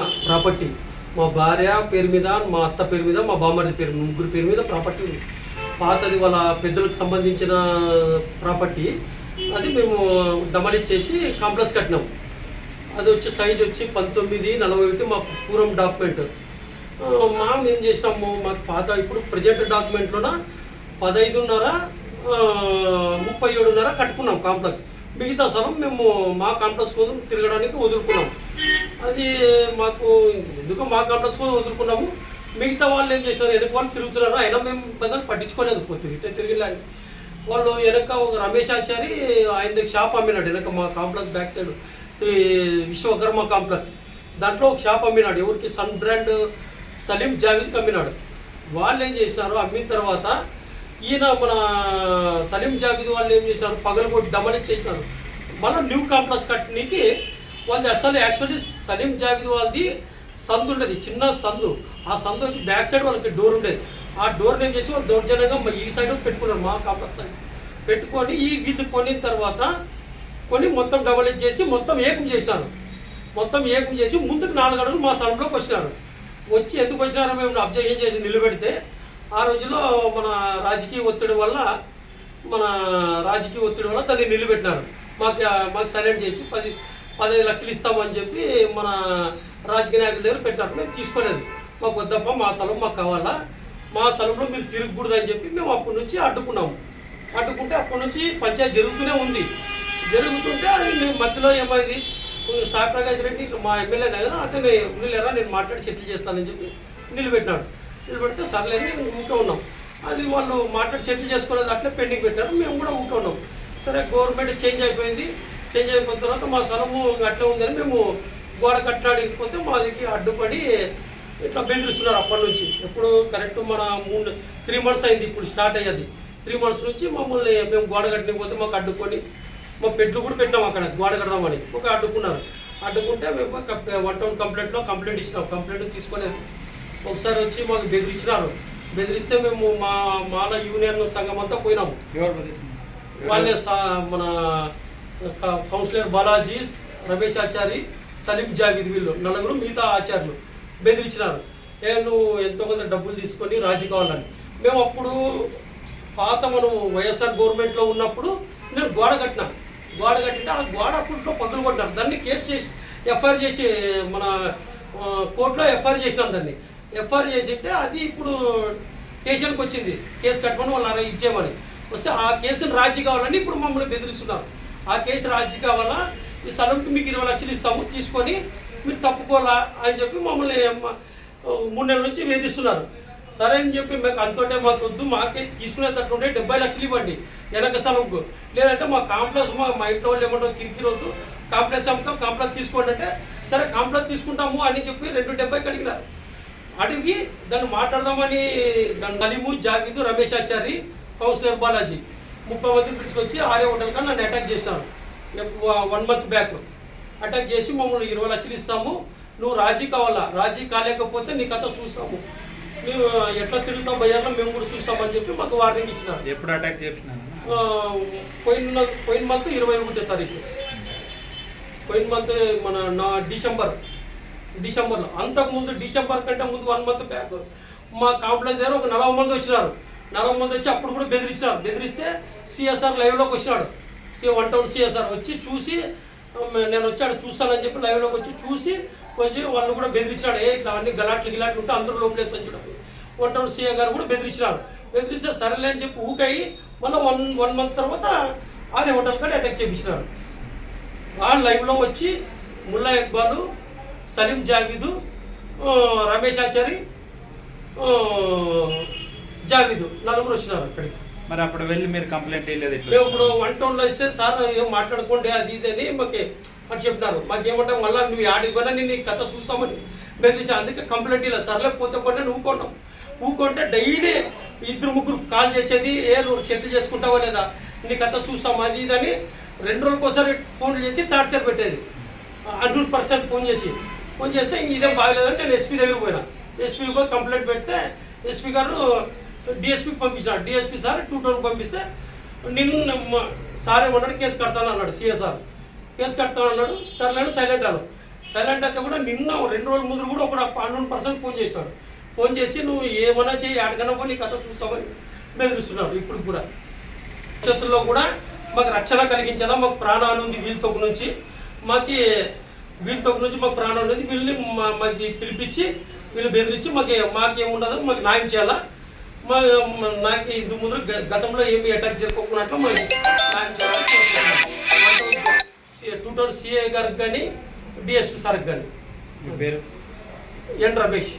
Property. మా భార్య పేరు మీద మా అత్త పేరు మీద మా బామ్మర్ది పేరు ముగ్గురు పేరు మీద ప్రాపర్టీ ఉంది. పాతది వాళ్ళ పెద్దలకు సంబంధించిన ప్రాపర్టీ. అది మేము డమలిట్ చేసి కాంప్లెక్స్ కట్టినాం. అది వచ్చి సైజ్ వచ్చి పంతొమ్మిది నలభై ఒకటి మా పూర్వం డాక్యుమెంట్. మా మేము చేసినాము మాకు పాత ఇప్పుడు ప్రజెంట్ డాక్యుమెంట్లోన పదైదున్నర ముప్పై ఏడున్నర కట్టుకున్నాం కాంప్లెక్స్. మిగతా స్థలం మేము మా కాంప్లెక్స్ కోసం తిరగడానికి వదులుకున్నాం. అది మాకు ఎందుకు మా కాంప్లెక్స్ కూడా వదులుకున్నాము. మిగతా వాళ్ళు ఏం చేశారు? వెనక వాళ్ళు తిరుగుతున్నారు. అయినా మేము పెద్దలు పట్టించుకోలేదు పోతే. తిరిగితే తిరిగిలాని వాళ్ళు వెనక ఒక రమేష్ ఆచారి ఆయన దగ్గర షాప్ అమ్మినాడు. వెనక మా complex back side. Shri Vishwakarma complex. దాంట్లో ఒక షాప్ అమ్మినాడు. ఎవరికి? సన్ బ్రాండ్ సలీం జావీద్కి అమ్మినాడు. వాళ్ళు ఏం చేసినారు? అమ్మిన తర్వాత ఈయన మన సలీం జావీద్ వాళ్ళు ఏం చేసినారు? పగలగొట్టి ఇచ్చేసినారు మనం న్యూ కాంప్లెక్స్ కట్టడానికి వాళ్ళది అసలు యాక్చువల్లీ సలీం జావిద్ వాళ్ళది సందు ఉండేది చిన్న సందు. ఆ సందు వచ్చి బ్యాక్ సైడ్ వాళ్ళకి డోర్ ఉండేది. ఆ డోర్ ఏం చేసి వాళ్ళు దౌర్జన్యంగా ఈ సైడ్ పెట్టుకున్నారు మా కాంప్లెక్స్ సైడ్ పెట్టుకొని ఈ వీళ్ళు కొనిన తర్వాత కొని మొత్తం డబల్ చేసి మొత్తం ఏకం చేశారు. మొత్తం ఏకం చేసి ముందుకు నాలుగు అడుగులు మా స్థలంలోకి వచ్చినారు. వచ్చి ఎందుకు వచ్చినారో మేము అబ్జర్వేషన్ చేసి నిలబెడితే ఆ రోజుల్లో మన రాజకీయ ఒత్తిడి వల్ల మన రాజకీయ ఒత్తిడి వల్ల దాన్ని నిలబెట్టినారు. మాకు మాకు సైలెంట్ చేసి పది పదహైదు లక్షలు ఇస్తామని చెప్పి మన రాజకీయ నాయకుల దగ్గర పెట్టారు మేము తీసుకోలేదు. మాకు వద్దప్ప మా స్థలం మాకు కావాలా? మా స్థలంలో మీరు తిరగకూడదు అని చెప్పి మేము అప్పటి నుంచి అడ్డుకున్నాము. అడ్డుకుంటే అప్పటి నుంచి పంచాయతీ జరుగుతూనే ఉంది. జరుగుతుంటే అది మేము మధ్యలో ఏమైంది? సాయి ప్రకాష్ రెడ్డి ఇట్లా మా ఎమ్మెల్యే కదా అతను ఉండలేరా? నేను మాట్లాడి సెటిల్ చేస్తానని చెప్పి నిలబెట్టినాడు. నిలబెడితే సర్లేని ఊకే ఉన్నాం. అది వాళ్ళు మాట్లాడి సెటిల్ చేసుకోలేదు అట్లే పెండింగ్ పెట్టారు. మేము కూడా ఉంటున్నాం ఉన్నాం. సరే గవర్నమెంట్ చేంజ్ అయిపోయింది. చేంజ్ అయిపోయిన తర్వాత మా స్థలము ఇంకా అట్లే ఉందని మేము గోడ కట్టడానికి మా దగ్గర అడ్డుపడి ఇట్లా బెదిరిస్తున్నారు అప్పటి నుంచి. ఎప్పుడు కరెక్ట్ మన మూడు త్రీ మంత్స్ అయింది ఇప్పుడు స్టార్ట్ అయ్యేది. త్రీ మంత్స్ నుంచి మమ్మల్ని మేము గోడ కట్టకపోతే మాకు అడ్డుకొని మా పెట్లు కూడా పెట్టాం అక్కడ గోడ కడదామని. ఒక అడ్డుకున్నారు. అడ్డుకుంటే మేము వన్ టౌన్ కంప్లైంట్లో కంప్లైంట్ ఇచ్చినాం. కంప్లైంట్ తీసుకోలేదు. ఒకసారి వచ్చి మాకు బెదిరించినారు. బెదిరిస్తే మేము మా మాల యూనియన్ సంఘం అంతా పోయినాము. వాళ్ళే సా- మన కౌన్సిలర్ బాలాజీ రమేష్ ఆచారి సలీం జావీద్ వీళ్ళు నలుగురు మిగతా ఆచార్యులు బెదిరించినారు. ఏ నువ్వు ఎంతో కొంత డబ్బులు తీసుకొని రాజీ కావాలని. మేము అప్పుడు పాత మనం వైఎస్ఆర్ గవర్నమెంట్లో ఉన్నప్పుడు నేను గోడ కట్టినా. గోడ కట్టింటే ఆ గోడ అప్పట్లో పక్కన కొట్టారు దాన్ని కేసు చేసి ఎఫ్ఐఆర్ చేసి మన కోర్టులో ఎఫ్ఐఆర్ చేసినాం దాన్ని. ఎఫ్ఐఆర్ చేసింటే అది ఇప్పుడు స్టేషన్కి వచ్చింది. కేసు కట్టమని వాళ్ళు అలా ఇచ్చేయమని. వస్తే ఆ కేసును రాజీ కావాలని ఇప్పుడు మమ్మల్ని బెదిరిస్తున్నారు. ఆ కేసు రాజీ కావాలా ఈ స్థలంకి మీకు ఇరవై లక్షలు ఇస్తాము తీసుకొని మీరు తప్పుకోవాలా అని చెప్పి మమ్మల్ని మూడు నెలల నుంచి వేధిస్తున్నారు. సరే అని చెప్పి మాకు అంతోటే మాకు వద్దు మాకే తీసుకునేటట్టుంటే డెబ్బై లక్షలు ఇవ్వండి వెనక స్థలంకు లేదంటే మా కాంప్లెక్స్ మా మా ఇంట్లో వాళ్ళు ఏమంటారు కిరికిరి వద్దు. కాంప్లెక్స్ అమ్ముతాం కాంప్లెక్స్ తీసుకోండి అంటే సరే కాంప్లెక్స్ తీసుకుంటాము అని చెప్పి రెండు డెబ్బై కడిగినారు అడిగి దాన్ని మాట్లాడదామని దాని నలిము జావీదు రమేష్ ఆచారి కౌన్సిలర్ బాలాజీ. ముప్పై మంది పిలుచుకొచ్చి ఆర్య హోటల్ కన్నా నన్ను అటాక్ చేశారు. వన్ మంత్ బ్యాక్ అటాక్ చేసి మమ్మల్ని ఇరవై లక్షలు ఇస్తాము. నువ్వు రాజీ కావాలా? రాజీ కాలేకపోతే నీ కథ చూస్తాము. మేము ఎట్లా తిరుగుతాం బజార్లో మేము కూడా చూస్తామని చెప్పి మాకు వార్నింగ్ ఇచ్చినారు. ఎప్పుడు అటాక్ చేసినాను ఆ, పోయిన పోయిన మంత్ ఇరవై ఒకటో తారీఖు. పోయిన మంత్ మన నా డిసెంబర్ డిసెంబర్లో అంతకుముందు డిసెంబర్ కంటే ముందు వన్ మంత్ బ్యాక్ మా కాంప్లెక్స్ దగ్గర ఒక నలభై మంది వచ్చినారు. నలభై మంది వచ్చి అప్పుడు కూడా బెదిరించినారు బెదిరిస్తే సిఎస్ఆర్ లైవ్లోకి వచ్చినాడు. సి వన్ టౌన్ సిఎస్ఆర్ వచ్చి చూసి నేను వచ్చాడు చూస్తానని చెప్పి లైవ్లోకి వచ్చి చూసి వచ్చి వాళ్ళు కూడా బెదిరించాడు ఏ ఇట్లా అన్ని గలాట్లు గిలాట్లు ఉంటే అందరూ లోపలేసి చూడాలి వన్ టౌన్ సీఏ గారు కూడా బెదిరించినారు. బెదిరిస్తే సరేలే అని చెప్పి ఊకయి మళ్ళీ వన్ వన్ మంత్ తర్వాత ఆర్య హోటల్ కాడ అటాక్ చేయించినారు వాళ్ళు లైవ్లో వచ్చి ముల్లా ఇక్బాలు సలీం జావీదు రమేష్ ఆచారి జావీదు నలుగురు వచ్చినారు అక్కడికి. మరి అప్పుడు వెళ్ళి మీరు కంప్లైంట్ వేయలేదు మేము ఇప్పుడు వన్ టౌన్లో ఇస్తే సార్ ఏం మాట్లాడుకోండి అది ఇది అని మాకు అని చెప్పినారు. మాకేమంటే మళ్ళీ నువ్వు ఆడికి పోయినా నేను కథ చూస్తామని బెదిరించా అందుకే కంప్లైంట్ ఇలా సర్లే పోతే కొన్ని ఊకొన్నాం ఊకొంటే డైలీ ఇద్దరు ముగ్గురు కాల్ చేసేది ఏ నువ్వు సెటిల్ చేసుకుంటావా లేదా నీ కథ చూస్తాం అది ఇది అని రెండు రోజులకోసారి ఫోన్ చేసి టార్చర్ పెట్టేది. హండ్రెడ్ పర్సెంట్ ఫోన్ చేసి. ఫోన్ చేస్తే ఇంక ఇదేం బాగలేదని నేను ఎస్పీ దగ్గర పోయినా. ఎస్పీ పోయి కంప్లైంట్ పెడితే ఎస్పీ గారు డిఎస్పీకి పంపించినాడు డిఎస్పీ సార్ టూ టౌన్ పంపిస్తే నిన్ను సార్ ఏమన్నాడు కేసు కడతాను అన్నాడు సిఎస్ఆర్ కేసు కడతాను అన్నాడు. సర్లేడు సైలెంట్ అన్నాడు. సైలెంట్ అయితే కూడా నిన్న రెండు రోజుల ముందు కూడా ఒక పన్నెండు పర్సెంట్ ఫోన్ చేసినాడు. ఫోన్ చేసి నువ్వు ఏమన్నా చేయి ఆడకన్నా పోయి నీ కథ చూస్తామని బెదిరిస్తున్నారు ఇప్పుడు కూడా. భవిష్యత్తులో కూడా మాకు రక్షణ కలిగించేదా మాకు ప్రాణాలు ఉంది వీళ్ళతో నుంచి. మాకు వీళ్ళతో నుంచి మాకు ప్రాణాలు ఉంది. వీళ్ళని మా- మాకు పిలిపించి వీళ్ళు బెదిరించి మాకు మాకేముండదు మాకు న్యాయం చేయాలా? మా మా- నాకు ఇందు ముందు గతంలో ఏమి అటాక్ న్యాయం చేయాలని టూ థౌసండ్ సిఏ గారికి కానీ డిఎస్పీ సార్కి కానీ. మీ పేరు? ఎన్ రమేష్.